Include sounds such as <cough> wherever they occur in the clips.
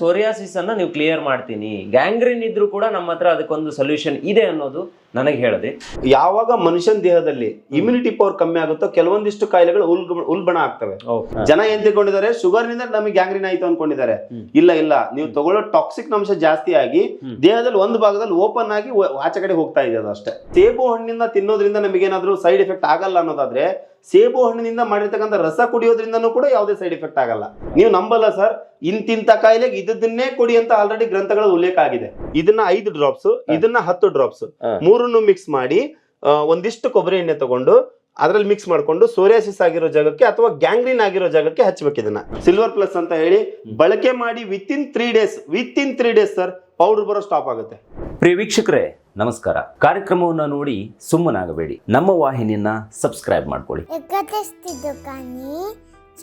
Psoriasis ಅನ್ನ ನೀವು clear ಮಾಡ್ತೀನಿ. ಗ್ಯಾಂಗ್ರೀನ್ ಇದ್ರೂ ಕೂಡ ನಮ್ಮ ಹತ್ರ ಅದಕ್ಕೊಂದು ಸೊಲ್ಯೂಷನ್ ಇದೆ ಅನ್ನೋದು ನನಗೆ ಹೇಳಿದೆ. ಯಾವಾಗ ಮನುಷ್ಯನ ದೇಹದಲ್ಲಿ ಇಮ್ಯುನಿಟಿ ಪವರ್ ಕಮ್ಮಿ ಆಗುತ್ತೋ ಕೆಲವೊಂದಿಷ್ಟು ಕಾಯಿಲೆಗಳು ಉಲ್ ಉಲ್ಬಣ ಆಗ್ತವೆ. ಜನ ಏನ್ ತಿಳ್ಕೊಂಡಿದ್ದಾರೆ? ಶುಗರ್ನಿಂದ ನಮಗೆ ಗ್ಯಾಂಗ್ರೀನ್ ಆಯ್ತು ಅನ್ಕೊಂಡಿದ್ದಾರೆ. ಇಲ್ಲ ಇಲ್ಲ. ನೀವು ತಗೊಳ್ಳೋ ಟಾಕ್ಸಿಕ್ ಅಂಶ ಜಾಸ್ತಿ ಆಗಿ ದೇಹದಲ್ಲಿ ಒಂದು ಭಾಗದಲ್ಲಿ ಓಪನ್ ಆಗಿ ಆಚೆ ಕಡೆ ಹೋಗ್ತಾ ಇದೆ ಅದು ಅಷ್ಟೇ. ಸೇಬು ಹಣ್ಣಿಂದ ತಿನ್ನೋದ್ರಿಂದ ನಮಗೇನಾದ್ರೂ ಸೈಡ್ ಎಫೆಕ್ಟ್ ಆಗಲ್ಲ ಅನ್ನೋದಾದ್ರೆ ಸೇಬು ಹಣ್ಣಿನಿಂದ ಮಾಡಿರ್ತಕ್ಕಂಥ ರಸ ಕುಡಿಯೋದ್ರಿಂದನೂ ಕೂಡ ಯಾವುದೇ ಸೈಡ್ ಎಫೆಕ್ಟ್ ಆಗಲ್ಲ. ನೀವು ನಂಬಲ್ಲ ಸರ್ ಇಂತಿಂತ ಕಾಯಿಲೆಗೆ ಇದನ್ನೇ ಕೊಡಿ ಅಂತ ಆಲ್ರೆಡಿ ಗ್ರಂಥಗಳ ಉಲ್ಲೇಖ ಆಗಿದೆ. ಇದನ್ನ ಐದು ಡ್ರಾಪ್ಸ್ ಇದನ್ನ ಹತ್ತು ಡ್ರಾಪ್ಸ್ ಮೂರನ್ನು ಮಿಕ್ಸ್ ಮಾಡಿ ಒಂದಿಷ್ಟು ಕೊಬ್ಬರಿ ಎಣ್ಣೆ ತಗೊಂಡು ಅದ್ರಲ್ಲಿ ಮಿಕ್ಸ್ ಮಾಡ್ಕೊಂಡು ಸೋರಿಯಾಸಿಸ್ ಆಗಿರೋ ಜಾಗಕ್ಕೆ ಅಥವಾ ಗ್ಯಾಂಗ್ರೀನ್ ಆಗಿರೋ ಜಾಗಕ್ಕೆ ಹಚ್ಬೇಕು ಇದನ್ನ. ಸಿಲ್ವರ್ ಪ್ಲಸ್ ಅಂತ ಹೇಳಿ ಬಳಕೆ ಮಾಡಿ within three days within three days sir powder ಬರೋ ಸ್ಟಾಪ್ ಆಗುತ್ತೆ. ಪ್ರಿಯ ವೀಕ್ಷಕರೇ ನಮಸ್ಕಾರ. ಕಾರ್ಯಕ್ರಮವನ್ನು ನೋಡಿ ಸುಮ್ಮನಾಗಬೇಡಿ. ನಮ್ಮ ವಾಹಿನಿಯನ್ನ ಸಬ್ಸ್ಕ್ರೈಬ್ ಮಾಡ್ಕೊಳ್ಳಿ.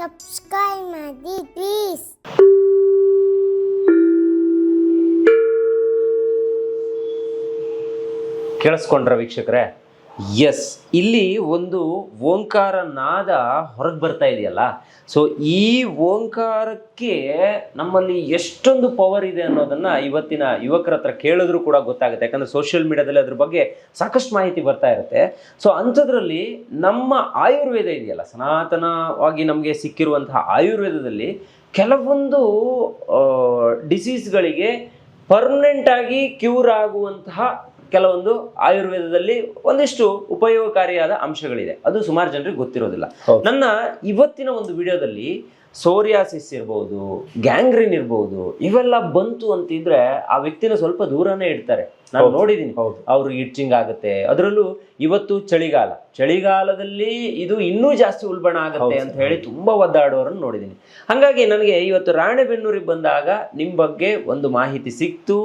ಸಬ್ಸ್ಕ್ರೈಬ್ ಮಾಡಿ ಪ್ಲೀಸ್ ಕೇಳಿಸ್ಕೊಂಡ್ರ ವೀಕ್ಷಕರೇ ಎಸ್ ಇಲ್ಲಿ ಒಂದು ಓಂಕಾರ ನಾದ ಹೊರಗೆ ಬರ್ತಾ ಇದೆಯಲ್ಲ? ಸೊ ಈ ಓಂಕಾರಕ್ಕೆ ನಮ್ಮಲ್ಲಿ ಎಷ್ಟೊಂದು ಪವರ್ ಇದೆ ಅನ್ನೋದನ್ನ ಇವತ್ತಿನ ಯುವಕರ ಹತ್ರ ಕೇಳಿದ್ರು ಕೂಡ ಗೊತ್ತಾಗುತ್ತೆ. ಯಾಕಂದ್ರೆ ಸೋಷಿಯಲ್ ಮೀಡಿಯಾದಲ್ಲಿ ಅದ್ರ ಬಗ್ಗೆ ಸಾಕಷ್ಟು ಮಾಹಿತಿ ಬರ್ತಾ ಇರುತ್ತೆ. ಸೊ ಅಂಥದ್ರಲ್ಲಿ ನಮ್ಮ ಆಯುರ್ವೇದ ಇದೆಯಲ್ಲ? ಸನಾತನವಾಗಿ ನಮಗೆ ಸಿಕ್ಕಿರುವಂತಹ ಆಯುರ್ವೇದದಲ್ಲಿ ಕೆಲವೊಂದು ಡಿಸೀಸ್ಗಳಿಗೆ ಪರ್ಮನೆಂಟ್ ಆಗಿ ಕ್ಯೂರ್ ಆಗುವಂತಹ ಕೆಲವೊಂದು ಆಯುರ್ವೇದದಲ್ಲಿ ಒಂದಿಷ್ಟು ಉಪಯೋಗಕಾರಿಯಾದ ಅಂಶಗಳಿದೆ. ಅದು ಸುಮಾರು ಜನರಿಗೆ ಗೊತ್ತಿರೋದಿಲ್ಲ. ನನ್ನ ಇವತ್ತಿನ ಒಂದು ವಿಡಿಯೋದಲ್ಲಿ ಸೋರಿಯಾಸಿಸ್ ಇರ್ಬೋದು ಗ್ಯಾಂಗ್ರಿನ್ ಇರ್ಬೋದು ಇವೆಲ್ಲ ಬಂತು ಅಂತಿದ್ರೆ ಆ ವ್ಯಕ್ತಿನ ಸ್ವಲ್ಪ ದೂರನೇ ಇಡ್ತಾರೆ. ನಾನು. ನೋಡಿದ್ದೀನಿ ಅವರು ಇಟ್ಚಿಂಗ್ ಆಗುತ್ತೆ. ಅದರಲ್ಲೂ ಇವತ್ತು ಚಳಿಗಾಲ. ಚಳಿಗಾಲದಲ್ಲಿ ಇದು ಇನ್ನೂ ಜಾಸ್ತಿ ಉಲ್ಬಣ ಆಗುತ್ತೆ ಅಂತ ಹೇಳಿ ತುಂಬಾ ಒದ್ದಾಡೋರನ್ನು ನೋಡಿದ್ದೀನಿ ಹಾಗಾಗಿ ನನಗೆ ಇವತ್ತು ರಾಣೆಬೆನ್ನೂರಿಗೆ ಬಂದಾಗ ನಿಮ್ಮ ಬಗ್ಗೆ ಒಂದು ಮಾಹಿತಿ ಸಿಕ್ತು.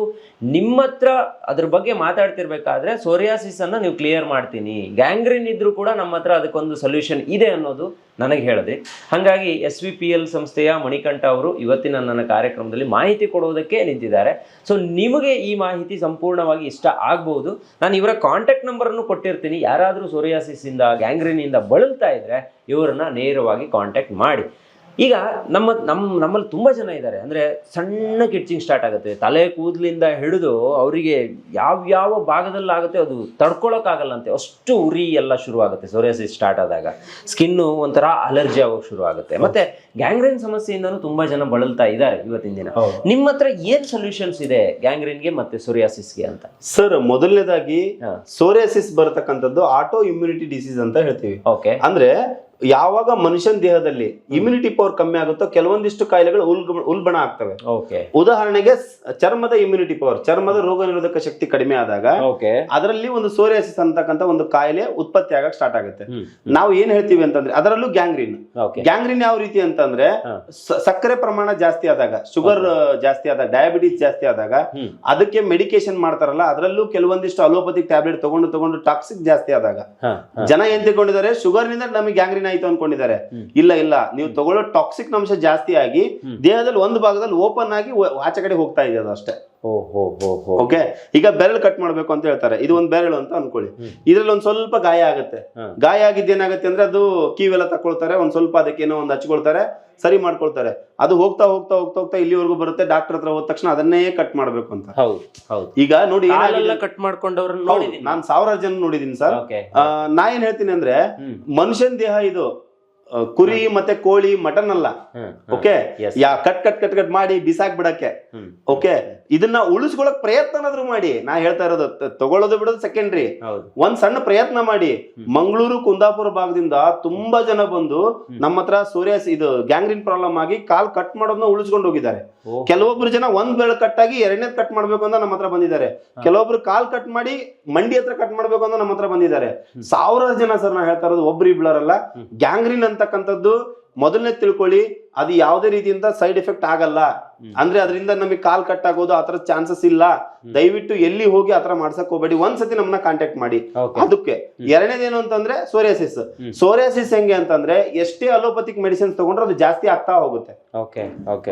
ನಿಮ್ಮ ಹತ್ರ ಅದ್ರ ಬಗ್ಗೆ ಮಾತಾಡ್ತಿರ್ಬೇಕಾದ್ರೆ ಸೋರಿಯಾಸಿಸ್ ಅನ್ನ ನೀವು ಕ್ಲಿಯರ್ ಮಾಡ್ತೀನಿ. ಗ್ಯಾಂಗ್ರೀನ್ ಇದ್ರೂ ಕೂಡ ನಮ್ಮ ಹತ್ರ ಅದಕ್ಕೊಂದು ಸೊಲ್ಯೂಷನ್ ಇದೆ ಅನ್ನೋದು ನನಗೆ ಹೇಳಿದೆ. ಹಾಗಾಗಿ ಎಸ್ ವಿ ಪಿ ಎಲ್ ಸಂಸ್ಥೆಯ ಮಣಿಕಂಠ ಅವರು ಇವತ್ತಿನ ನನ್ನ ಕಾರ್ಯಕ್ರಮದಲ್ಲಿ ಮಾಹಿತಿ ಕೊಡುವುದಕ್ಕೆ ನಿಂತಿದ್ದಾರೆ. ಸೊ ನಿಮಗೆ ಈ ಮಾಹಿತಿ ಸಂಪೂರ್ಣವಾಗಿ ಇಷ್ಟ ಆಗ್ಬೋದು. ನಾನು ಇವರ ಕಾಂಟ್ಯಾಕ್ಟ್ ನಂಬರನ್ನು ಕೊಟ್ಟಿರ್ತೀನಿ. ಯಾರಾದರೂ ಸೋರಿಯಾಸಿಸ್ ಇಂದ ಗ್ಯಾಂಗ್ರೀನ್ ಇಂದ ಬಳಲ್ತಾ ಇದ್ರೆ, ಇವರನ್ನ ನೇರವಾಗಿ ಕಾಂಟ್ಯಾಕ್ಟ್ ಮಾಡಿ. ಈಗ ನಮ್ಮ ನಮ್ಮ ನಮ್ಮಲ್ಲಿ ತುಂಬಾ ಜನ ಇದ್ದಾರೆ. ಅಂದ್ರೆ ಸಣ್ಣ ಕಿಟ್ಚಿಂಗ್ ಸ್ಟಾರ್ಟ್ ಆಗುತ್ತೆ. ತಲೆ ಕೂದಲಿಂದ ಹಿಡಿದು ಅವರಿಗೆ ಯಾವ್ಯಾವ ಭಾಗದಲ್ಲಾಗುತ್ತೆ ಭಾಗದಲ್ಲಿ ಆಗುತ್ತೆ ಅದು ತಡ್ಕೊಳಕ್ಕಾಗಲ್ಲಂತೆ. ಅಷ್ಟು ಉರಿ ಎಲ್ಲ ಶುರು ಆಗುತ್ತೆ ಸೋರಿಯಾಸಿಸ್ ಸ್ಟಾರ್ಟ್ ಆದಾಗ. ಸ್ಕಿನ್ನು ಒಂಥರ ಅಲರ್ಜಿ ಆಗೋಕೆ ಶುರು ಆಗುತ್ತೆ ಮತ್ತೆ ಗ್ಯಾಂಗ್ರೀನ್ ಸಮಸ್ಯೆಯಿಂದನೂ ತುಂಬಾ ಜನ ಬಳಲ್ತಾ ಇದ್ದಾರೆ ಇವತ್ತಿನ ದಿನ. ನಿಮ್ಮ ಹತ್ರ ಏನ್ ಸೊಲ್ಯೂಷನ್ಸ್ ಇದೆ ಗ್ಯಾಂಗ್ರೀನ್ಗೆ ಮತ್ತೆ ಸೋರಿಯಾಸಿಸ್ಗೆ ಅಂತ? ಸರ್ ಮೊದಲನೇದಾಗಿ ಸೋರಿಯಾಸಿಸ್ ಬರತಕ್ಕಂಥದ್ದು ಆಟೋ ಇಮ್ಯುನಿಟಿ ಡಿಸೀಸ್ ಅಂತ ಹೇಳ್ತೀವಿ. ಓಕೆ ಅಂದ್ರೆ ಯಾವಾಗ ಮನುಷ್ಯನ ದೇಹದಲ್ಲಿ ಇಮ್ಯುನಿಟಿ ಪವರ್ ಕಮ್ಮಿ ಆಗುತ್ತೋ ಕೆಲವೊಂದಿಷ್ಟು ಕಾಯಿಲೆಗಳು ಉಲ್ಗ ಉಲ್ಬಣ ಆಗ್ತವೆ. ಉದಾಹರಣೆಗೆ ಚರ್ಮದ ಇಮ್ಯುನಿಟಿ ಪವರ್ ಚರ್ಮದ ರೋಗ ನಿರೋಧಕ ಶಕ್ತಿ ಕಡಿಮೆ ಆದಾಗ ಅದರಲ್ಲಿ ಒಂದು ಸೋರಿಯಾಸಿಸ್ ಅಂತಕ್ಕಂಥ ಒಂದು ಕಾಯಿಲೆ ಉತ್ಪತ್ತಿ ಆಗಕ್ ಸ್ಟಾರ್ಟ್ ಆಗುತ್ತೆ. ನಾವು ಏನ್ ಹೇಳ್ತೀವಿ ಅಂತಂದ್ರೆ ಅದರಲ್ಲೂ ಗ್ಯಾಂಗ್ರೀನ್ ಗ್ಯಾಂಗ್ರೀನ್ ಯಾವ ರೀತಿ ಅಂತಂದ್ರೆ ಸಕ್ಕರೆ ಪ್ರಮಾಣ ಜಾಸ್ತಿ ಆದಾಗ ಶುಗರ್ ಜಾಸ್ತಿ ಆದಾಗ ಡಯಾಬಿಟಿಸ್ ಜಾಸ್ತಿ ಆದಾಗ ಅದಕ್ಕೆ ಮೆಡಿಕೇಶನ್ ಮಾಡ್ತಾರಲ್ಲ ಅದರಲ್ಲೂ ಕೆಲವೊಂದಿಷ್ಟು ಅಲೋಪತಿ ಟ್ಯಾಬ್ಲೆಟ್ ತಗೊಂಡು ತಗೊಂಡು ಟಾಕ್ಸಿಕ್ ಜಾಸ್ತಿ ಆದಾಗ ಜನ ಏನ್ ತಿಳ್ಕೊಂಡಿದ್ದಾರೆ ಶುಗರ್ನಿಂದ ನಮಗೆ ಗ್ಯಾಂಗ್ರೀನ್ ಆಯ್ತು ಅನ್ಕೊಂಡಿದ್ದಾರೆ? ಇಲ್ಲ ಇಲ್ಲ. ನೀವು ತಗೊಳ್ಳೋ ಟಾಕ್ಸಿಕ್ ಅಂಶ ಜಾಸ್ತಿ ಆಗಿ ದೇಹದಲ್ಲಿ ಒಂದು ಭಾಗದಲ್ಲಿ ಓಪನ್ ಆಗಿ ಆಚೆ ಕಡೆ ಹೋಗ್ತಾ ಇದೆ ಅದು ಅಷ್ಟೇ. ಓಕೆ ಈಗ ಬೆರಳು ಕಟ್ ಮಾಡ್ಬೇಕು ಅಂತ ಹೇಳ್ತಾರೆ. ಇದು ಒಂದು ಬೆರಳು ಅಂತ ಅನ್ಕೊಳ್ಳಿ. ಇದ್ರಲ್ಲಿ ಒಂದ್ ಸ್ವಲ್ಪ ಗಾಯ ಆಗುತ್ತೆ. ಗಾಯ ಆಗಿದ್ದು ಏನಾಗುತ್ತೆ ಅಂದ್ರೆ ಅದು ಕೀವೆಲ್ಲ ತಕೊಳ್ತಾರೆ ಒಂದ್ ಸ್ವಲ್ಪ ಅದಕ್ಕೆ ಏನೋ ಒಂದು ಹಚ್ಕೊಳ್ತಾರೆ ಸರಿ ಮಾಡ್ಕೊಳ್ತಾರೆ. ಅದು ಹೋಗ್ತಾ ಹೋಗ್ತಾ ಹೋಗ್ತಾ ಹೋಗ್ತಾ ಇಲ್ಲಿವರೆಗೂ ಬರುತ್ತೆ ಡಾಕ್ಟರ್ ಹತ್ರ ಹೋದ ತಕ್ಷಣ ಅದನ್ನೇ ಕಟ್ ಮಾಡ್ಬೇಕು ಅಂತ. ಹೌದು ಹೌದು. ಈಗ ನೋಡಿ ಕಟ್ ಮಾಡ್ಕೊಂಡವ್ರನ್ನ ನಾನ್ ಸಾವಿರಾರು ಜನ ನೋಡಿದೀನಿ ಸರ್. ಆ, ನಾ ಏನ್ ಹೇಳ್ತೀನಿ ಅಂದ್ರೆ ಮನುಷ್ಯನ್ ಮನುಷ್ಯನ ದೇಹ ಇದು ಕುರಿ ಮತ್ತೆ ಕೋಳಿ ಮಟನ್ ಅಲ್ಲ. Okay ya cut cut cut cut ಮಾಡಿ ಬಿಸಾಕ್ ಬಿಡಕ್ಕೆ ಓಕೆ ಇದನ್ನ ಉಳಿಸ್ಕೊಳಕ್ ಪ್ರಯತ್ನನಾದ್ರೂ ಮಾಡಿ. ನಾ ಹೇಳ್ತಾ ಇರೋದು ತಗೊಳ್ಳೋದು ಬಿಡೋದು ಸೆಕೆಂಡ್ರಿ ಒಂದ್ ಸಣ್ಣ ಪ್ರಯತ್ನ ಮಾಡಿ. ಮಂಗಳೂರು ಕುಂದಾಪುರ ಭಾಗದಿಂದ ತುಂಬಾ ಜನ ಬಂದು ನಮ್ಮ ಹತ್ರ ಸೂರ್ಯ ಇದು ಗ್ಯಾಂಗ್ರೀನ್ ಪ್ರಾಬ್ಲಮ್ ಆಗಿ ಕಾಲ್ ಕಟ್ ಮಾಡೋದನ್ನ ಉಳಿಸ್ಕೊಂಡು ಹೋಗಿದ್ದಾರೆ. ಕೆಲವೊಬ್ರು ಜನ ಒಂದ್ ಬೆಳೆ ಕಟ್ ಆಗಿ ಎರಡನೇದ್ ಕಟ್ ಮಾಡ್ಬೇಕು ಅಂತ ನಮ್ಮ ಹತ್ರ ಬಂದಿದ್ದಾರೆ. ಕೆಲವೊಬ್ರು ಕಾಲ್ ಕಟ್ ಮಾಡಿ ಮಂಡಿ ಹತ್ರ ಕಟ್ ಮಾಡ್ಬೇಕು ಅಂತ ನಮ್ಮ ಹತ್ರ ಬಂದಿದ್ದಾರೆ. ಸಾವಿರಾರು ಜನ ಸರ್ ನಾ ಹೇಳ್ತಾ ಇರೋದು ಒಬ್ರು ಇಬ್ಳರಲ್ಲ ಗ್ಯಾಂಗ್ರೀನ್ ಅಂತಕ್ಕಂಥದ್ದು ಮೊದಲನೇ ತಿಳ್ಕೊಳ್ಳಿ ಅದು ಯಾವುದೇ ರೀತಿಯಿಂದ ಸೈಡ್ ಎಫೆಕ್ಟ್ ಆಗಲ್ಲ. ಅಂದ್ರೆ ಅದರಿಂದ ನಮಗೆ ಕಾಲ್ ಕಟ್ ಆಗೋದು ಆತರ ಚಾನ್ಸಸ್ ಇಲ್ಲ. ದಯವಿಟ್ಟು ಎಲ್ಲಿ ಹೋಗಿ ಆತರ ಮಾಡ್ಸಕ್ ಹೋಗ್ಬೇಡಿ. ಒಂದ್ಸತಿ ನಮ್ಮನ್ನ ಕಾಂಟ್ಯಾಕ್ಟ್ ಮಾಡಿ. ಅದಕ್ಕೆ. ಎರಡನೇದೇನು ಅಂತಂದ್ರೆ ಸೋರಿಯಾಸಿಸ್. ಸೋರಿಯಾಸಿಸ್ ಹೆಂಗೆ ಅಂತಂದ್ರೆ ಎಷ್ಟೇ ಅಲೋಪತಿಕ್ ಮೆಡಿಸಿನ್ಸ್ ತಗೊಂಡ್ರೆ ಅದು ಜಾಸ್ತಿ ಆಗ್ತಾ ಹೋಗುತ್ತೆ.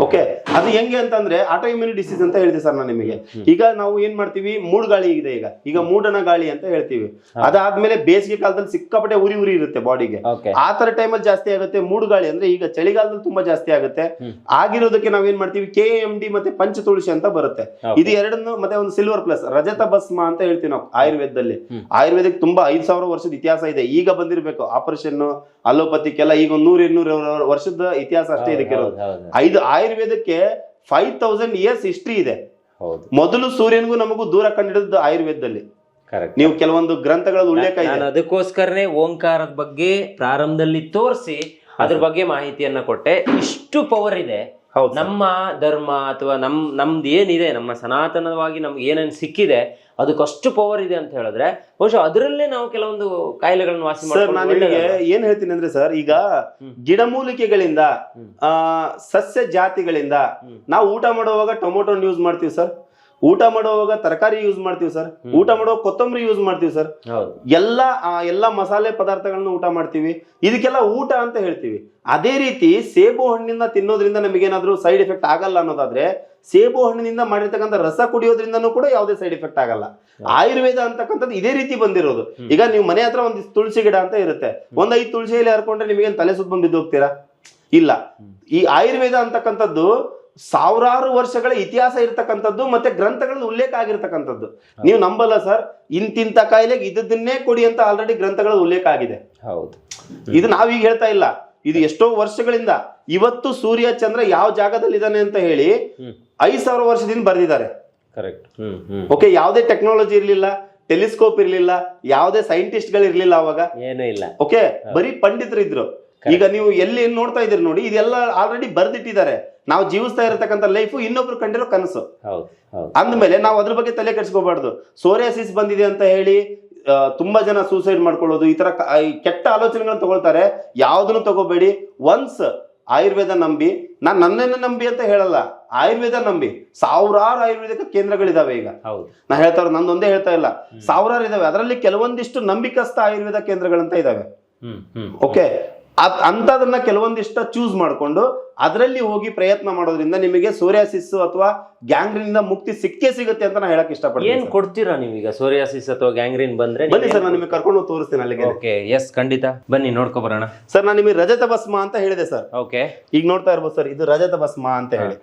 ಓಕೆ ಅದು ಹೆಂಗೆ ಅಂತಂದ್ರೆ ಆಟೋ ಇಮ್ಯುನಿ ಡಿಸೀಸ್ ಅಂತ ಹೇಳಿದೆ ಸರ್ ನಾನು ನಿಮಗೆ. ಈಗ ನಾವು ಏನ್ ಮಾಡ್ತೀವಿ? ಮೂಡ್ ಗಾಳಿ ಇದೆ ಈಗ. ಈಗ ಮೂಡನ ಗಾಳಿ ಅಂತ ಹೇಳ್ತೀವಿ. ಅದಾದ್ಮೇಲೆ ಬೇಸಿಗೆ ಕಾಲದಲ್ಲಿ ಸಿಕ್ಕಾಪಟ್ಟೆ ಉರಿ ಉರಿ ಇರುತ್ತೆ ಬಾಡಿಗೆ. ಆತರ ಆ ತರ ಟೈಮಲ್ಲಿ ಜಾಸ್ತಿ ಆಗುತ್ತೆ ಮೂಡ್ ಗಾಳಿ ಅಂದ್ರೆ ಈಗ ಚಳಿಗಾಲದಲ್ಲಿ ತುಂಬಾ ಜಾಸ್ತಿ ಆಗುತ್ತೆ. ಆಗಿರೋದಕ್ಕೆ ನಾವೇನ್ ಮಾಡ್ತೀವಿ? ಕೆ ಎಂ ಡಿ ಮತ್ತೆ ಪಂಚ ತುಳಸಿ ಅಂತ ಬರುತ್ತೆ. ಇದು ಎರಡನ್ನು ಮತ್ತೆ ಒಂದು ಸಿಲ್ವರ್ ಪ್ಲಸ್ ರಜತ ಭಸ್ಮ ಅಂತ ಹೇಳ್ತೀವಿ ನಾವು ಆಯುರ್ವೇದದಲ್ಲಿ. ಆಯುರ್ವೇದಕ್ಕೆ ತುಂಬಾ ಐದ್ ಸಾವಿರ ವರ್ಷದ ಇತಿಹಾಸ ಇದೆ. ಈಗ ಬಂದಿರಬೇಕು ಆಪರೇಷನ್ ಅಲೋಪತಿಕ್ ಎಲ್ಲ ಈಗ ಒಂದ್ ನೂರ್ ಇನ್ನೂರ ವರ್ಷದ ಇತಿಹಾಸ ಅಷ್ಟೇ ಇದಕ್ಕೆ ಐದು ಆಯುರ್ವೇದಕ್ಕೆ ಫೈವ್ ತೌಸಂಡ್ ಇಯರ್ಸ್ ಹಿಸ್ಟ್ರಿ ಇದೆ. ಮೊದಲು ಸೂರ್ಯನಿಗೂ ನಮಗೂ ದೂರ ಕಂಡಿಡಿದ್ದು ಆಯುರ್ವೇದದಲ್ಲಿ. ನೀವು ಕೆಲವೊಂದು ಗ್ರಂಥಗಳ ಉಲ್ಲೇಖ ಇದೆ. ಅದಕ್ಕೋಸ್ಕರನೇ ಓಂಕಾರದ ಬಗ್ಗೆ ಪ್ರಾರಂಭದಲ್ಲಿ ತೋರಿಸಿ ಅದ್ರ ಬಗ್ಗೆ ಮಾಹಿತಿಯನ್ನ ಕೊಟ್ಟೆ. ಇಷ್ಟು ಪವರ್ ಇದೆ. ನಮ್ಮ ಧರ್ಮ ಅಥವಾ ನಮ್ ನಮ್ದು ಏನಿದೆ ನಮ್ಮ ಸನಾತನವಾಗಿ ನಮ್ಗೆ ಏನೇನು ಸಿಕ್ಕಿದೆ ಅದಕ್ಕಷ್ಟು ಪವರ್ ಇದೆ ಅಂತ ಹೇಳಿದ್ರೆ ಬಹುಶಃ ಅದರಲ್ಲೇ ನಾವು ಕೆಲವೊಂದು ಕಾಯಿಲೆಗಳನ್ನು ವಾಸಿ ಸರ್ ನಾನು ನಿಮಗೆ ಏನ್ ಹೇಳ್ತೀನಿ ಅಂದ್ರೆ ಸರ್ ಈಗ. ಗಿಡಮೂಲಿಕೆಗಳಿಂದ ಆ ಸಸ್ಯ ಜಾತಿಗಳಿಂದ. ನಾವು ಊಟ ಮಾಡುವಾಗ ಟೊಮೊಟೊ ಯೂಸ್ ಮಾಡ್ತೀವಿ ಸರ್ ಊಟ ಮಾಡುವಾಗ ತರಕಾರಿ ಯೂಸ್ ಮಾಡ್ತೀವಿ ಸರ್ ಊಟ ಮಾಡುವಾಗ ಕೊತ್ತಂಬರಿ ಯೂಸ್ ಮಾಡ್ತೀವಿ ಸರ್ ಎಲ್ಲ ಎಲ್ಲ ಮಸಾಲೆ ಪದಾರ್ಥಗಳನ್ನ ಊಟ ಮಾಡ್ತೀವಿ. ಇದಕ್ಕೆಲ್ಲ ಊಟ ಅಂತ ಹೇಳ್ತೀವಿ. ಅದೇ ರೀತಿ ಸೇಬು ಹಣ್ಣಿಂದ ತಿನ್ನೋದ್ರಿಂದ ನಮಗೇನಾದ್ರೂ ಸೈಡ್ ಎಫೆಕ್ಟ್ ಆಗಲ್ಲ ಅನ್ನೋದಾದ್ರೆ ಸೇಬು ಹಣ್ಣಿನಿಂದ ಮಾಡಿರ್ತಕ್ಕಂಥ ರಸ ಕುಡಿಯೋದ್ರಿಂದನೂ ಕೂಡ ಯಾವುದೇ ಸೈಡ್ ಎಫೆಕ್ಟ್ ಆಗಲ್ಲ. ಆಯುರ್ವೇದ ಅಂತಕ್ಕಂಥದ್ದು ಇದೇ ರೀತಿ ಬಂದಿರೋದು. ಈಗ ನೀವು ಮನೆ ಹತ್ರ ಒಂದು ತುಳಸಿ ಗಿಡ ಅಂತ ಇರುತ್ತೆ. ಒಂದ್ ಐದು ತುಳಸಿ ಎಲೆ ಹರ್ಕೊಂಡ್ರೆ ನಿಮಗೇನು ತಲೆ ಸುತ್ತ ಬಂದು ಹೋಗ್ತೀರಾ ಇಲ್ಲ. ಈ ಆಯುರ್ವೇದ ಅಂತಕ್ಕಂಥದ್ದು ಸಾವಿರಾರು ವರ್ಷಗಳ ಇತಿಹಾಸ ಇರ್ತಕ್ಕಂಥದ್ದು ಮತ್ತೆ ಗ್ರಂಥಗಳಲ್ಲಿ ಉಲ್ಲೇಖ ಆಗಿರ್ತಕ್ಕಂಥದ್ದು. ನೀವು ನಂಬಲ್ಲ ಸರ್ ಇಂತಿಂತ ಕಾಯಿಲೆಗೆ ಇದನ್ನೇ ಕೊಡಿ ಅಂತ ಆಲ್ರೆಡಿ ಗ್ರಂಥಗಳ ಉಲ್ಲೇಖ ಆಗಿದೆ. ಹೌದು. ಇದು ನಾವೀಗ ಹೇಳ್ತಾ ಇಲ್ಲ. ಇದು ಎಷ್ಟೋ ವರ್ಷಗಳಿಂದ ಇವತ್ತು ಸೂರ್ಯ ಚಂದ್ರ ಯಾವ ಜಾಗದಲ್ಲಿ ಇದ್ದಾನೆ ಅಂತ ಹೇಳಿ ಐದ್ ಸಾವಿರ ವರ್ಷದಿಂದ ಬರೆದಿದ್ದಾರೆ. ಕರೆಕ್ಟ್ ಓಕೆ ಯಾವುದೇ ಟೆಕ್ನಾಲಜಿ ಇರಲಿಲ್ಲ ಟೆಲಿಸ್ಕೋಪ್ ಇರಲಿಲ್ಲ ಯಾವುದೇ ಸೈಂಟಿಸ್ಟ್ಗಳು ಇರಲಿಲ್ಲ ಅವಾಗ. ಏನೂ ಇಲ್ಲ. ಓಕೆ ಬರೀ ಪಂಡಿತರು ಇದ್ರು ಈಗ ನೀವು ಎಲ್ಲಿ ನೋಡ್ತಾ ಇದೀರಿ ನೋಡಿ ಇದೆಲ್ಲ ಆಲ್ರೆಡಿ ಬರ್ದಿಟ್ಟಿದ್ದಾರೆ. ನಾವು ಜೀವಿಸ್ತಾ ಇರತಕ್ಕಂಥ ಲೈಫ್ ಇನ್ನೊಬ್ರು ಕಂಡಿರೋ ಕನಸು. ಅಂದಮೇಲೆ ನಾವು ಅದ್ರ ಬಗ್ಗೆ ತಲೆ ಕೆಡಿಸ್ಕೋಬಾರ್ದು. ಸೋರಿಯಾಸಿಸ್ ಬಂದಿದೆ ಅಂತ ಹೇಳಿ ತುಂಬಾ ಜನ ಸೂಸೈಡ್ ಮಾಡ್ಕೊಳ್ಳೋದು ಈ ತರ ಕೆಟ್ಟ ಆಲೋಚನೆಗಳನ್ನ ತಗೊಳ್ತಾರೆ. ಯಾವ್ದನ್ನು ತಗೋಬೇಡಿ. ಒನ್ಸ್ ಆಯುರ್ವೇದ ನಂಬಿ ನಾನು ನನ್ನನ್ನು ನಂಬಿ ಅಂತ ಹೇಳಲ್ಲ ಆಯುರ್ವೇದ ನಂಬಿ. ಸಾವಿರಾರು ಆಯುರ್ವೇದಿಕ ಕೇಂದ್ರಗಳಿದಾವೆ ಈಗ. ನಾ ಹೇಳ್ತಾರ ಇರೋದು ನಂದೊಂದೇ ಹೇಳ್ತಾ ಇಲ್ಲ. ಸಾವಿರಾರು ಇದಾವೆ. ಅದರಲ್ಲಿ ಕೆಲವೊಂದಿಷ್ಟು ನಂಬಿಕಸ್ಥ ಆಯುರ್ವೇದ ಕೇಂದ್ರಗಳಂತ ಇದಾವೆ. ಓಕೆ ಅಂತದನ್ನ ಕೆಲವೊಂದಿಷ್ಟ ಚೂಸ್ ಮಾಡ್ಕೊಂಡು ಅದರಲ್ಲಿ ಹೋಗಿ ಪ್ರಯತ್ನ ಮಾಡೋದ್ರಿಂದ ನಿಮಗೆ ಸೋರಿಯಾಸಿಸ್ ಅಥವಾ ಗ್ಯಾಂಗ್ರಿನಿಂದ ಮುಕ್ತಿ ಸಿಕ್ಕೇ ಸಿಗುತ್ತೆ ಅಂತ ನಾನು ಹೇಳಕ್ ಏನ್ ಏನು ಕೊಡ್ತೀರಾ ನೀವೀಗ? ಸೋರಿಯಾಸಿಸ್ ಅಥವಾ ಗ್ಯಾಂಗ್ರಿನ್ ಬಂದ್ರೆ ಬನ್ನಿ ಸರ್ ನಾನು ನಿಮಗೆ ಕರ್ಕೊಂಡು ತೋರಿಸ್ತೀನಿ ಅಲ್ಲಿಗೆ. ಓಕೆ ಎಸ್ ಖಂಡಿತ. ಬನ್ನಿ ನೋಡ್ಕೊ ಬರೋಣ. ಸರ್ ನಾನು ನಿಮಗೆ ರಜತ ಭಸ್ಮ ಅಂತ ಹೇಳಿದೆ ಸರ್. ಓಕೆ. ಈಗ ನೋಡ್ತಾ ಇರ್ಬೋದು ಸರ್ ಇದು ರಜತ ಭಸ್ಮ ಅಂತ ಹೇಳಿ.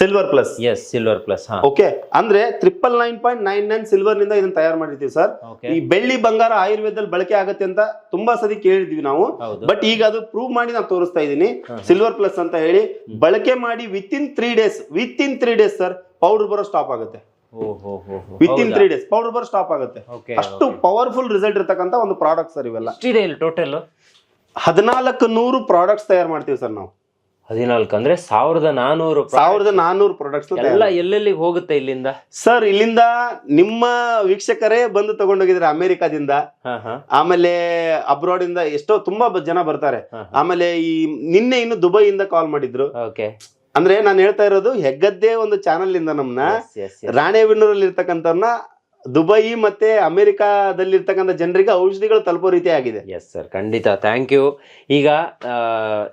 Silver plus yes silver plus okay ಅಂದ್ರೆ triple nine point nine nine ಸಿಲ್ವರ್ನಿಂದ ಇದನ್ನ ತಯಾರು ಮಾಡಿರ್ತೀವಿ ಸರ್. ಈ ಬೆಳ್ಳಿ ಬಂಗಾರ ಆಯುರ್ವೇದದಲ್ಲಿ ಬಳಕೆ ಆಗುತ್ತೆ ಅಂತ ತುಂಬಾ ಸದಿ ಕೇಳಿದ್ವಿ ನಾವು. ಬಟ್ ಈಗ ಅದು ಪ್ರೂವ್ ಮಾಡಿ ನಾನು ತೋರಿಸ್ತಾ ಇದ್ದೀನಿ. ಸಿಲ್ವರ್ ಪ್ಲಸ್ ಅಂತ ಹೇಳಿ ಬಳಕೆ ಮಾಡಿ within three days within three days sir powder ಬರೋ ಸ್ಟಾಪ್ ಆಗುತ್ತೆ within three days powder ಬರೋ ಸ್ಟಾಪ್ ಆಗುತ್ತೆ. ಅಷ್ಟು ಪವರ್ಫುಲ್ ರಿಸಲ್ಟ್ ಇರತಕ್ಕಂತ ಒಂದು ಪ್ರಾಡಕ್ಟ್ ಸರ್ ಇವೆಲ್ಲ. ಟೋಟಲ್ ಹದಿನಾಲ್ಕು ನೂರು ಪ್ರಾಡಕ್ಟ್ಸ್ ತಯಾರು ಮಾಡ್ತೀವಿ ಸರ್ ನಾವು. ಹದಿನಾಲ್ಕು ಅಂದ್ರೆ ಸಾವಿರದ ನಾನೂರು ಸಾವಿರದ ನಾನೂರು ಪ್ರಾಡಕ್ಟ್ಸ್ ಎಲ್ಲ ಎಲ್ಲೆಲ್ಲಿ ಹೋಗುತ್ತೆ ಇಲ್ಲಿಂದ? ಸರ್ ಇಲ್ಲಿಂದ ನಿಮ್ಮ ವೀಕ್ಷಕರೇ ಬಂದು ತಗೊಂಡೋಗಿದ್ದಾರೆ ಅಮೆರಿಕಾದಿಂದ. ಆಮೇಲೆ ಅಬ್ರಾಡ್ ಇಂದ ಎಷ್ಟೋ ತುಂಬಾ ಜನ ಬರ್ತಾರೆ. ಆಮೇಲೆ ಈ ನಿನ್ನೆ ಇನ್ನು ದುಬೈಯಿಂದ ಕಾಲ್ ಮಾಡಿದ್ರು. ಓಕೆ. ಅಂದ್ರೆ ನಾನು ಹೇಳ್ತಾ ಇರೋದು ಹೆಗ್ಗದ್ದೇ ಒಂದು ಚಾನಲ್ ಇಂದ ನಮ್ನ ರಾಣೆಬೆನ್ನೂರಲ್ಲಿ ಇರ್ತಕ್ಕಂಥವ್ರನ್ನ ದುಬೈ ಮತ್ತೆ ಅಮೆರಿಕಾದಲ್ಲಿ ಇರ್ತಕ್ಕಂಥ ಜನರಿಗೆ ಔಷಧಿಗಳು ತಲುಪೋ ರೀತಿ ಆಗಿದೆ. ಎಸ್ ಸರ್ ಖಂಡಿತ. ಥ್ಯಾಂಕ್ ಯು ಈಗ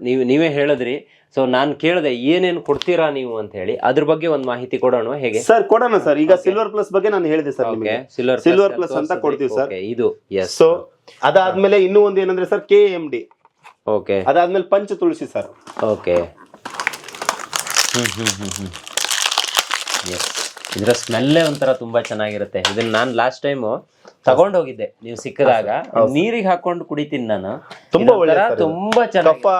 ನೀವು ನೀವೇ ಹೇಳಿದ್ರಿ ಸೊ ನಾನು ಕೇಳಿದೆ ಏನೇನು ಕೊಡ್ತೀರಾ ನೀವು ಅಂತ ಹೇಳಿ ಅದ್ರ ಬಗ್ಗೆ ಒಂದು ಮಾಹಿತಿ ಕೊಡೋಣ ಹೇಗೆ? ಸರ್ ಕೊಡೋಣ ಸರ್ ಈಗ ಸಿಲ್ವರ್ ಪ್ಲಸ್ ಬಗ್ಗೆ ನಾನು ಹೇಳಿದೆ ಸರ್ ನಿಮಗೆ. ಸಿಲ್ವರ್ ಪ್ಲಸ್ ಅಂತ ಕೊಡ್ತೀವಿ ಸರ್ ಇದು ಎಸ್ ಸೊ ಅದಾದ್ಮೇಲೆ ಇನ್ನೂ ಒಂದು ಏನಂದ್ರೆ sir K M D okay ಅದಾದ್ಮೇಲೆ Pancha Tulsi sir okay hmm hmm hmm hmm. Yes ಇದರ ಸ್ಮೆಲ್ಲೇ ಒಂಥರ ತುಂಬಾ ಚೆನ್ನಾಗಿರುತ್ತೆ. ಇದನ್ನ ನಾನು ಲಾಸ್ಟ್ ಟೈಮು ತಗೊಂಡ್ ಹೋಗಿದ್ದೆ. ನೀವು ಸಿಕ್ಕದಾಗ. ನೀರಿಗೆ ಹಾಕೊಂಡು ಕುಡಿತೀನಿ ನಾನು. ತುಂಬಾ ಒಳ್ಳೆ ತುಂಬಾ ಚೆನ್ನಾಗಿ ಕಫ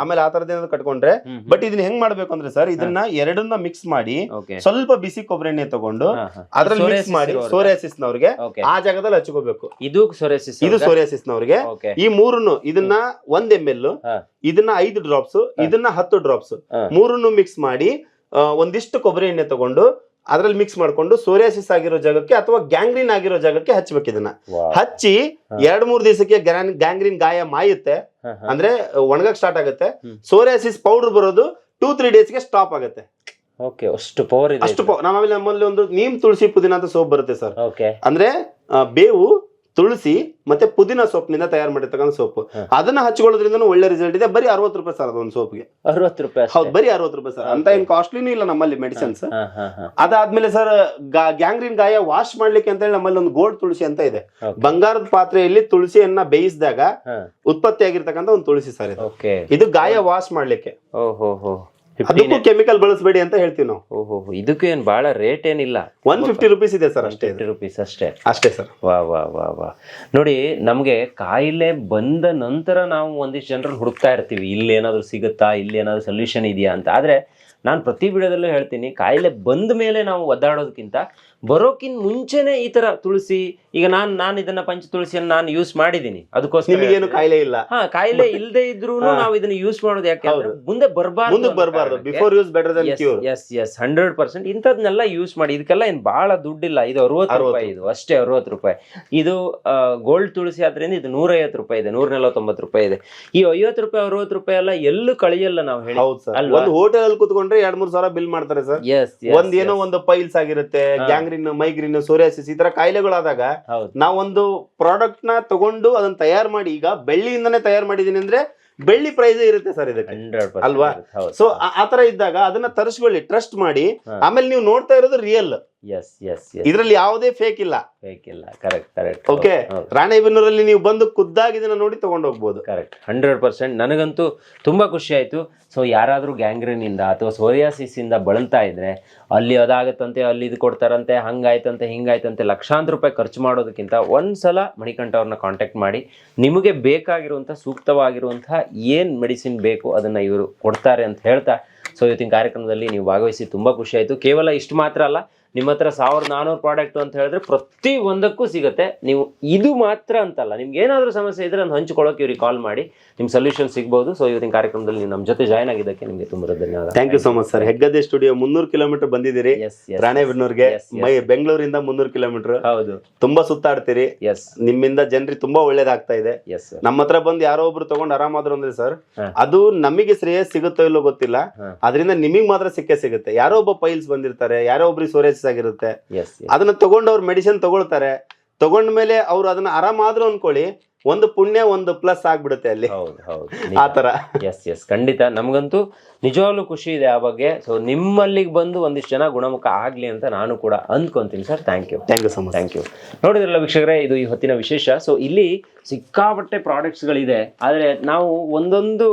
ಆಮೇಲೆ ಆ ತರದ ಏನಾದ್ರು ಕಟ್ಕೊಂಡ್ರೆ. ಬಟ್ ಇದನ್ನ ಹೆಂಗ್ ಮಾಡ್ಬೇಕು ಅಂದ್ರೆ ಸರ್ ಇದನ್ನ ಎರಡನ್ನ ಮಿಕ್ಸ್ ಮಾಡಿ ಸ್ವಲ್ಪ ಬಿಸಿ ಕೊಬ್ಬರಿ ಎಣ್ಣೆ ತಗೊಂಡು. ಅದ್ರಲ್ಲಿ ಮಿಕ್ಸ್ ಮಾಡಿ? ಸೋರಿಯಾಸಿಸ್ ನವ್ರಿಗೆ ಆ ಜಾಗದಲ್ಲಿ ಹಚ್ಕೋಬೇಕು. ಇದು ಸೋರಿಯಾಸಿಸ್ ಇದು ಸೋರಿಯಾಸಿಸ್ ನವ್ರಿಗೆ ಈ ಮೂರನ್ನು ಇದನ್ನ ಒಂದ್ ಎಂ ಎಲ್ ಇದನ್ನ ಐದು ಡ್ರಾಪ್ಸ್ ಇದನ್ನ ಹತ್ತು ಡ್ರಾಪ್ಸ್. ಮೂರನ್ನು ಮಿಕ್ಸ್ ಮಾಡಿ ಒಂದಿಷ್ಟು ಕೊಬ್ಬರಿ ಎಣ್ಣೆ ತಗೊಂಡು ಅದ್ರಲ್ಲಿ ಮಿಕ್ಸ್ ಮಾಡ್ಕೊಂಡು ಸೋರಿಯಾಸಿಸ್ ಆಗಿರೋ ಜಾಗಕ್ಕೆ ಅಥವಾ ಗ್ಯಾಂಗ್ರೀನ್ ಆಗಿರೋ ಜಾಗಕ್ಕೆ ಹಚ್ಬೇಕು ಇದನ್ನ. ಹಚ್ಚಿ ಎರಡ್ ಮೂರ್ ದಿವಸಕ್ಕೆ ಗ್ಯಾಂಗ್ರೀನ್ ಗಾಯ ಮಾಯುತ್ತೆ ಅಂದ್ರೆ ಒಣಗಕ್ ಸ್ಟಾರ್ಟ್ ಆಗುತ್ತೆ. ಸೋರಿಯಾಸಿಸ್ ಪೌಡರ್ ಬರೋದು ಟೂ ತ್ರೀ ಡೇಸ್ಗೆ ಸ್ಟಾಪ್ ಆಗುತ್ತೆ. ಓಕೆ ಅಷ್ಟು ಪವರ್ ಅಷ್ಟು ಪವರ್ ನಮ್ಮಲ್ಲಿ ನಮ್ಮಲ್ಲಿ ಒಂದು ನೀಮ್ ತುಳಸಿ ಪುದೀನ ಅಂತ ಸೋಪ್ ಬರುತ್ತೆ ಸರ್. ಓಕೆ ಅಂದ್ರೆ ಬೇವು ತುಳಸಿ ಮತ್ತೆ ಪುದೀನ ಸೊಪ್ಪಿನಿಂದ ತಯಾರು ಮಾಡಿರ್ತಕ್ಕಂಥ ಸೋಪ್. ಅದನ್ನ ಹಚ್ಕೊಳ್ಳೋದ್ರಿಂದ ಒಳ್ಳೆ ರಿಸಲ್ಟ್ ಇದೆ. ಬರೀ ಅರವತ್ತು ರೂಪಾಯಿ ಸರ್ ಅದೊಂದು ಸೋಪ್ಗೆ. ಅರವತ್ತು ರೂಪಾಯಿ ಹೌದು ಬರೀ ಅರವತ್ತು ರೂಪಾಯಿ ಸರ್ ಅಂತ ಏನ್ ಕಾಸ್ಟ್ಲಿನೂ ಇಲ್ಲ ನಮ್ಮಲ್ಲಿ ಮೆಡಿಸಿನ್ಸ್ ಅದಾದ್ಮೇಲೆ ಸರ್ ಗ್ಯಾಂಗ್ರೀನ್ ಗಾಯ ವಾಶ್ ಮಾಡ್ಲಿಕ್ಕೆ ಅಂತ ಹೇಳಿ ನಮ್ಮಲ್ಲಿ ಒಂದು ಗೋಲ್ಡ್ ತುಳಸಿ ಅಂತ ಇದೆ. ಬಂಗಾರದ ಪಾತ್ರೆಯಲ್ಲಿ ತುಳಸಿಯನ್ನ ಬೇಯಿಸಿದಾಗ ಉತ್ಪತ್ತಿ ಆಗಿರ್ತಕ್ಕಂಥ ಒಂದು ತುಳಸಿ ಸರ್ ಇದು. ಗಾಯ ವಾಶ್ ಮಾಡ್ಲಿಕ್ಕೆ. ಓಹೋ. ಅದಕ್ಕೂ ಕೆಮಿಕಲ್ ಬಳಸಬೇಡಿ ಅಂತ ಹೇಳ್ತೀವಿ ನಾವು. ಓಹೋ ಇದಕ್ಕೂ ಏನ್ ಬಹಳ ರೇಟ್ ಏನಿಲ್ಲ. ಒನ್ ಫಿಫ್ಟಿ ರುಪೀಸ್ ಇದೆ ಸರ್ ಅಷ್ಟೇ. ಫಿಫ್ಟಿ ರುಪೀಸ್ ಅಷ್ಟೇ. ಅಷ್ಟೇ ಸರ್. ವಾ ವಾ ವಾ ವಾ. ನೋಡಿ ನಮಗೆ ಕಾಯಿಲೆ ಬಂದ ನಂತರ ನಾವು ಒಂದಿಷ್ಟು ಜನರಲ್ಲಿ ಹುಡುಕ್ತಾ ಇರ್ತೀವಿ. ಇಲ್ಲಿ ಏನಾದರೂ ಸಿಗುತ್ತಾ ಇಲ್ಲಿ ಏನಾದರೂ ಸೊಲ್ಯೂಷನ್ ಇದೆಯಾ ಅಂತ. ಆದರೆ ನಾನು ಪ್ರತಿ ವಿಡಿಯೋದಲ್ಲೂ ಹೇಳ್ತೀನಿ ಕಾಯಿಲೆ ಬಂದ ಮೇಲೆ ನಾವು ಒದ್ದಾಡೋದಕ್ಕಿಂತ ಬರೋಕ್ಕಿಂತ ಮುಂಚೆನೆ ಈ ತರ ತುಳಸಿ ಈಗ ನಾನು ನಾನು ಇದನ್ನ ಪಂಚ ತುಳಸಿಯನ್ನು ನಾನು ಯೂಸ್ ಮಾಡಿದ್ದೀನಿ ಅದಕ್ಕೋಸ್ಕರ ನಿಮಗೇನು ಕಾಯಿಲೆ ಇಲ್ಲ? ಹಾ ಕಾಯಿಲೆ ಇಲ್ಲದೆ ಇದ್ರೂ ನಾವು ಇದನ್ನ ಯೂಸ್ ಮಾಡೋದು ಯಾಕೆ ಮುಂದೆ ಬರಬಾರ್ದು ಬರಬಾರ್ದು. Before use better than cure yes yes hundred percent ಇಂಥದ್ನೆಲ್ಲ use ಮಾಡಿ ಇದಕ್ಕೆಲ್ಲ ಏನು ಭಾಳ ದುಡ್ಡಿಲ್ಲ ಇದು ಅರವತ್ತು ರೂಪಾಯಿ ಇದು ಅಷ್ಟೇ ಅರವತ್ತು ರೂಪಾಯಿ. ಇದು ಗೋಲ್ಡ್ ತುಳಸಿ ಆದ್ರಿಂದ ಇದು ನೂರೈವತ್ತು ರೂಪಾಯಿ ಇದೆ ನೂರ ನಲವತ್ತೊಂಬತ್ತು ರೂಪಾಯಿ ಇದೆ. ಈ ಐವತ್ತು ರೂಪಾಯಿ ಅರವತ್ತು ರೂಪಾಯಿ ಎಲ್ಲ ಎಲ್ಲೂ ಕಳೆಯಲ್ಲ ನಾವು ಹೇಳಿ. ಹೌದು ಸರ್. ಒಂದು ಹೋಟೆಲ್ ಅಲ್ಲಿ ಕುತ್ಕೊಂಡ್ರೆ ಎರಡ್ ಮೂರ್ ಸಾವಿರ ಬಿಲ್ ಮಾಡ್ತಾರೆ ಸರ್ ಒಂದ್ ಏನೋ ಒಂದು ಪೈಲ್ಸ್ ಆಗಿರುತ್ತೆ ಗ್ಯಾಂಗ್ರಿನ್ ಮೈಗ್ರಿನ್ ಸೋರಿಯಾಸಿಸ್ ಈ ತರ ಕಾಯಿಲೆಗಳಾದಾಗ ನಾವೊಂದು ಪ್ರಾಡಕ್ಟ್ನ ತಗೊಂಡು ಅದನ್ನ ತಯಾರು ಮಾಡಿ ಈಗ ಬೆಳ್ಳಿಯಿಂದನೇ ತಯಾರು ಮಾಡಿದೀನಿ ಅಂದ್ರೆ ಬೆಳ್ಳಿ ಪ್ರೈಸ್ ಇರುತ್ತೆ ಸರ್ ಇದಕ್ಕೆ. ಅಲ್ವಾ? ಸೊ ಆತರ ಇದ್ದಾಗ ಅದನ್ನ ತರಿಸ್ಕೊಳ್ಳಿ ಟ್ರಸ್ಟ್ ಮಾಡಿ. ಆಮೇಲೆ ನೀವು ನೋಡ್ತಾ ಇರೋದು ರಿಯಲ್ ಎಸ್ ಎಸ್ ಇದ್ರಲ್ಲಿ ಯಾವುದೇ ಫೇಕ್ ಇಲ್ಲ. ಬೇಕಿಲ್ಲ ಕರೆಕ್ಟ್ ಕರೆಕ್ಟ್ ಓಕೆ ರಾಣೆಬೆನ್ನೂರಲ್ಲಿ ನೀವು ಬಂದು ಖುದ್ದಾಗಿ ಇದನ್ನ ನೋಡಿ ತಗೊಂಡು ಹೋಗ್ಬೋದು. ಕರೆಕ್ಟ್ ಹಂಡ್ರೆಡ್ ಪರ್ಸೆಂಟ್ ನನಗಂತೂ ತುಂಬ ಖುಷಿ ಆಯಿತು. ಸೊ ಯಾರಾದರೂ ಗ್ಯಾಂಗ್ರೀನಿಂದ ಅಥವಾ ಸೋರಿಯಾಸಿಸಿಂದ ಬಳಲ್ತಾ ಇದ್ರೆ ಅಲ್ಲಿ ಅದಾಗತ್ತಂತೆ ಅಲ್ಲಿ ಇದು ಕೊಡ್ತಾರಂತೆ ಹಂಗಾಯ್ತಂತೆ ಹಿಂಗಾಯ್ತಂತೆ ಲಕ್ಷಾಂತರ ರೂಪಾಯಿ ಖರ್ಚು ಮಾಡೋದಕ್ಕಿಂತ ಒಂದ್ಸಲ ಮಣಿಕಂಠ ಅವ್ರನ್ನ ಕಾಂಟ್ಯಾಕ್ಟ್ ಮಾಡಿ ನಿಮಗೆ ಬೇಕಾಗಿರುವಂಥ ಸೂಕ್ತವಾಗಿರುವಂತಹ ಏನು ಮೆಡಿಸಿನ್ ಬೇಕು ಅದನ್ನು ಇವರು ಕೊಡ್ತಾರೆ ಅಂತ ಹೇಳ್ತಾ ಸೊ ಇವತ್ತಿನ ಕಾರ್ಯಕ್ರಮದಲ್ಲಿ ನೀವು ಭಾಗವಹಿಸಿ ತುಂಬ ಖುಷಿ ಆಯಿತು. ಕೇವಲ ಇಷ್ಟು ಮಾತ್ರ ಅಲ್ಲ ನಿಮ್ಮ ಹತ್ರ ಸಾವಿರದ ನಾನ್ನೂರು ಪ್ರಾಡಕ್ಟ್ ಅಂತ ಹೇಳಿದ್ರೆ ಪ್ರತಿ ಒಂದಕ್ಕೂ ಸಿಗುತ್ತೆ. ನೀವು ಇದು ಮಾತ್ರ ಅಂತಲ್ಲ ನಿಮ್ಗೆ ಏನಾದರೂ ಸಮಸ್ಯೆ ಇದ್ರೆ ಅದನ್ನ ಹಂಚ್ಕೊಳ್ಳೋಕೆ ಇವ್ರಿಗೆ ಕಾಲ್ ಮಾಡಿ ನಿಮ್ಮ ಸೊಲ್ಯೂಷನ್ ಸಿಗ್ಬೋದು. ಸೊ ಇವತ್ತಿನ ಕಾರ್ಯಕ್ರಮದಲ್ಲಿ ನೀವು ನಮ್ಮ ಜೊತೆ ಜಾಯ್ನ್ ಆಗಿದ್ದಕ್ಕೆ ನಿಮಗೆ ತುಂಬ ಧನ್ಯವಾದ. Thank you so much sir Hegde studio ಮುನ್ನೂರು ಕಿಲೋಮೀಟರ್ ಬಂದಿದ್ದೀರಿ. ರಾಣೆಬೆನ್ನೂರ್ಗೆ. ಮೈ ಬೆಂಗಳೂರಿಂದ ಮುನ್ನೂರು ಕಿಲೋಮೀಟರ್ ಹೌದು. ತುಂಬಾ ಸುತ್ತಾಡ್ತೀರಿ. ಎಸ್ ನಿಮ್ಮಿಂದ ಜನರಿಗೆ ತುಂಬಾ ಒಳ್ಳೇದಾಗ್ತಾ ಇದೆ. ಎಸ್ ನಮ್ಮ ಹತ್ರ ಬಂದು ಯಾರೋ ಒಬ್ರು ತಗೊಂಡು ಆರಾಮಾದ್ರು ಅಂದ್ರೆ ಸರ್ ಅದು ನಮಗೆ ಶ್ರೇಯಸ್ ಸಿಗುತ್ತೋ ಇಲ್ಲೋ ಗೊತ್ತಿಲ್ಲ. ಅದರಿಂದ ನಿಮಗೆ ಮಾತ್ರ ಸಿಕ್ಕೇ ಸಿಗುತ್ತೆ. ಯಾರೋ ಒಬ್ಬ ಪೈಲ್ಸ್ ಬಂದಿರ್ತಾರೆ ಯಾರೋ ಒಬ್ರಿಗೆ ಸೋರಿಯಸ್ ಆಗಿರುತ್ತೆ. ಅದನ್ನ ತಗೊಂಡು ಅವ್ರು ಮೆಡಿಸಿನ್ ತಗೊಳ್ತಾರೆ. ತಗೊಂಡ ಮೇಲೆ ಅವ್ರು ಅದನ್ನ ಆರಾಮಾದ್ರು ಅನ್ಕೊಳ್ಳಿ ಒಂದು ಪುಣ್ಯ ಒಂದು ಪ್ಲಸ್ ಆಗ್ಬಿಡುತ್ತೆ ಅಲ್ಲಿ. ಹೌದು ಹೌದು. <laughs> ಆ ತರ ಎಸ್ ಎಸ್ ಖಂಡಿತ. ನಮಗಂತೂ ನಿಜವಾಗ್ಲೂ ಖುಷಿ ಇದೆ ಆ ಬಗ್ಗೆ ಸೊ ನಿಮ್ಮಲ್ಲಿಗೆ ಬಂದು ಒಂದಿಷ್ಟು ಜನ ಗುಣಮುಖ ಆಗ್ಲಿ ಅಂತ ನಾನು ಕೂಡ ಅಂದ್ಕೊಂತೀನಿ sir. Thank you thank you so much thank you ನೋಡಿದ್ರಲ್ಲ ವೀಕ್ಷಕರೇ ಇದು ಈ ಹೊತ್ತಿನ ವಿಶೇಷ. ಸೊ ಇಲ್ಲಿ ಸಿಕ್ಕಾಪಟ್ಟೆ ಪ್ರಾಡಕ್ಟ್ಸ್ಗಳಿದೆ ಆದರೆ ನಾವು ಒಂದೊಂದು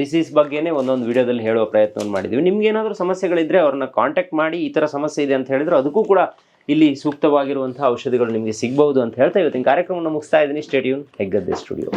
ಡಿಸೀಸ್ ಬಗ್ಗೆನೇ ಒಂದೊಂದು ವಿಡಿಯೋದಲ್ಲಿ ಹೇಳುವ ಪ್ರಯತ್ನವನ್ನು ಮಾಡಿದ್ವಿ. ನಿಮ್ಗೆ ಏನಾದರೂ ಸಮಸ್ಯೆಗಳಿದ್ರೆ ಅವ್ರನ್ನ ಕಾಂಟ್ಯಾಕ್ಟ್ ಮಾಡಿ ಈ ಥರ ಸಮಸ್ಯೆ ಇದೆ ಅಂತ ಹೇಳಿದ್ರೆ ಅದಕ್ಕೂ ಕೂಡ ಇಲ್ಲಿ ಸೂಕ್ತವಾಗಿರುವಂಥ ಔಷಧಿಗಳು ನಿಮಗೆ ಸಿಗಬಹುದು ಅಂತ ಹೇಳ್ತಾ ಇವತ್ತಿನ ಕಾರ್ಯಕ್ರಮವನ್ನು ಮುಗಿಸ್ತಾ ಇದ್ದೀನಿ. Stadium Heggadde studio